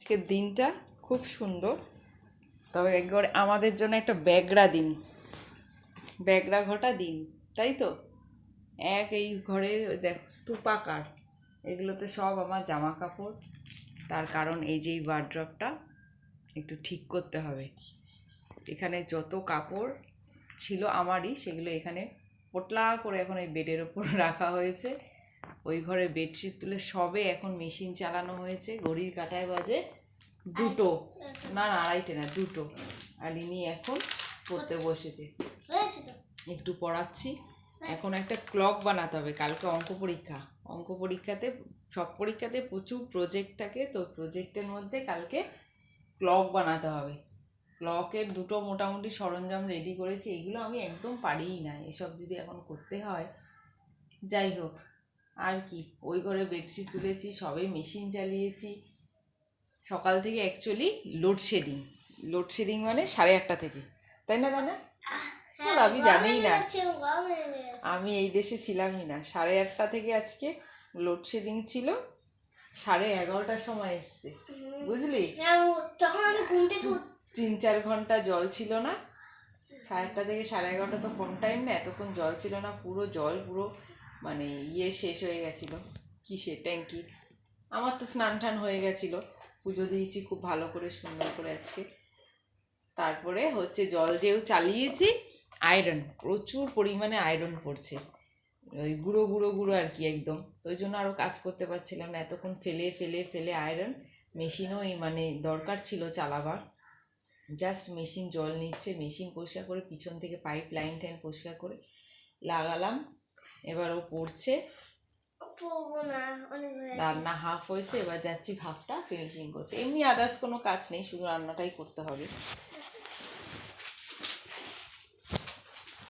আজকের দিনটা খুব সুন্দর। তবে একবার আমাদের জন্য একটা ব্যাগরা দিন। ব্যাগরা ঘটা দিন, তাই তো? এক এই ঘরে দেখ, স্তূপাকার। এগুলোতে সব আমার জামা কাপড় তার কারণ এই যে এই ওয়ার্ড্রপটা একটু ঠিক করতে হবে। এখানে যত কাপড় ছিল আমারই, সেগুলো এখানে পোটলা করে এখন এই বেডের ওপর রাখা হয়েছে। ওই ঘরে বেডশিট তুলে সবে এখন মেশিন চালানো হয়েছে ঘড়ির কাঁটায় বাজে দুটো। না না আড়াইটে না দুটো। আর ইনি এখন পড়তে বসেছে। একটু পড়াচ্ছি। এখন একটা ক্লক বানাতে হবে কালকে অঙ্ক পরীক্ষা। অঙ্ক পরীক্ষাতে সব পরীক্ষাতে প্রচুর প্রজেক্ট থাকে তো প্রজেক্টের মধ্যে কালকে ক্লক বানাতে হবে। ক্লকের দুটো মোটামুটি সরঞ্জাম রেডি করেছি এগুলো আমি একদম পারিই না। এসব যদি এখন করতে হয় যাই হোক। আর কি? ওই ঘরে বেডশিট তুলেছি সবে মেশিন চালিয়েছি। সকাল থেকে অ্যাকচুয়ালি লোডশেডিং লোডশেডিং মানে সাড়ে আটটা থেকে। তাই না দাদা ওর আমি জানিই না। আমি এই দেশে ছিলামই না। সাড়ে আটটা থেকে আজকে লোডশেডিং ছিল। সাড়ে এগারোটার সময় এসছে। বুঝলি? তিন চার ঘণ্টা জল ছিল না। সাড়ে আটটা থেকে সাড়ে এগারোটা তো কোন টাইম না? এতক্ষণ জল ছিল না। পুরো জল পুরো মানে ইয়ে শেষ হয়ে গেছিল। কিসে ট্যাঙ্কি? আমার তো স্নান টান হয়ে গেছিল। পুজো দিয়েছি খুব ভালো করে, সুন্দর করে আজকে। তারপরে হচ্ছে জল যেও চালিয়েছি আয়রন প্রচুর পরিমাণে আয়রন পড়ছে। ওই গুঁড়ো গুঁড়ো গুঁড়ো আর কি একদম। তো ওই জন্য আরও কাজ করতে পারছিলাম না। এতক্ষণ ফেলে ফেলে ফেলে আয়রন মেশিনও এই মানে দরকার ছিল চালাবার। জাস্ট মেশিন জল নিচ্ছে মেশিন পরিষ্কার করে পিছন থেকে পাইপ লাইন টাইন পরিষ্কার করে লাগালাম। এবার ও পড়ছে। রান্না হাফ হয়েছে এবার যাচ্ছি ভাবটা ফিনিশিং করতে। এমনি আদার্স কোনো কাজ নেই শুধু রান্নাটাই করতে হবে।